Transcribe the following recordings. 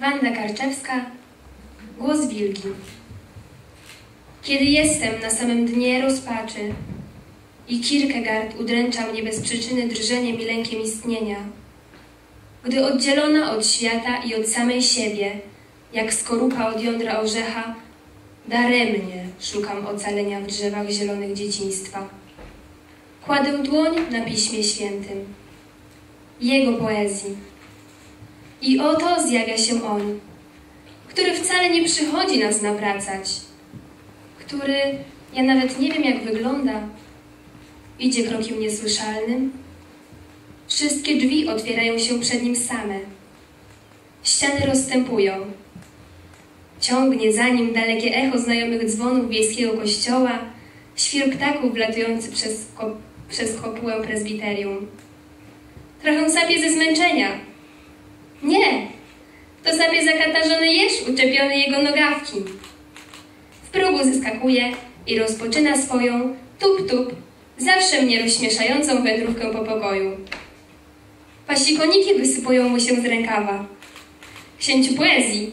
Wanda Karczewska, Głos Wilki. Kiedy jestem na samym dnie rozpaczy i Kierkegaard udręcza mnie bez przyczyny drżeniem i lękiem istnienia, gdy oddzielona od świata i od samej siebie, jak skorupa od jądra orzecha, daremnie szukam ocalenia w drzewach zielonych dzieciństwa. Kładę dłoń na Piśmie Świętym, Jego poezji. I oto zjawia się On, który wcale nie przychodzi nas nawracać, który, ja nawet nie wiem jak wygląda, idzie krokiem niesłyszalnym. Wszystkie drzwi otwierają się przed nim same. Ściany rozstępują. Ciągnie za nim dalekie echo znajomych dzwonów wiejskiego kościoła, świr ptaków wlatujący przez, ko przez kopułę prezbiterium. Trochę sapie ze zmęczenia. Sapie zakatarzony jeż uczepiony jego nogawki. W progu zyskakuje i rozpoczyna swoją tup-tup, zawsze mnie rozśmieszającą wędrówkę po pokoju. Pasikoniki wysypują mu się z rękawa. Księciu poezji,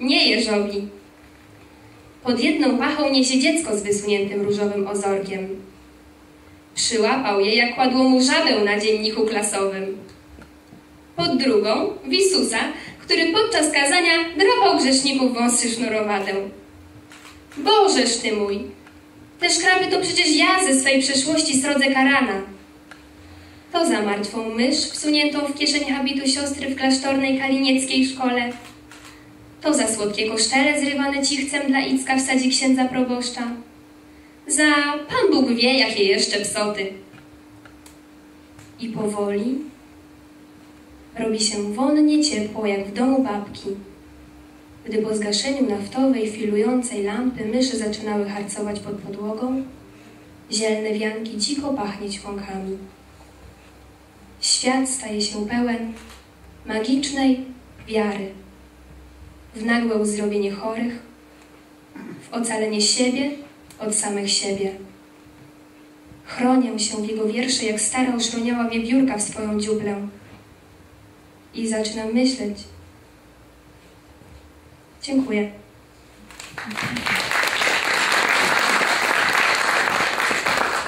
nie jeżowi. Pod jedną pachą niesie dziecko z wysuniętym różowym ozorkiem. Przyłapał je, jak kładło mu żabę na dzienniku klasowym. Pod drugą Wisusa, który podczas kazania drapał grzeszników wąsy sznurowatę. Bożeż ty mój! Te szkraby to przecież ja ze swej przeszłości srodzę karana. To za martwą mysz wsuniętą w kieszeń habitu siostry w klasztornej kalinieckiej szkole. To za słodkie kosztele zrywane cichcem dla Icka w sadzie księdza proboszcza. Za Pan Bóg wie, jakie jeszcze psoty. I powoli robi się wonnie ciepło, jak w domu babki, gdy po zgaszeniu naftowej, filującej lampy myszy zaczynały harcować pod podłogą, zielne wianki cicho pachnieć łąkami. Świat staje się pełen magicznej wiary w nagłe uzdrowienie chorych, w ocalenie siebie od samych siebie. Chronię się w jego wiersze, jak stara oszroniała wiewiórka w swoją dziuplę. I zaczynam myśleć. Dziękuję.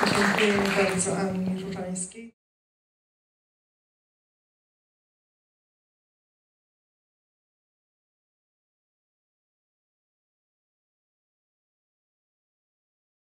Dziękuję bardzo Annie Żurańskiej.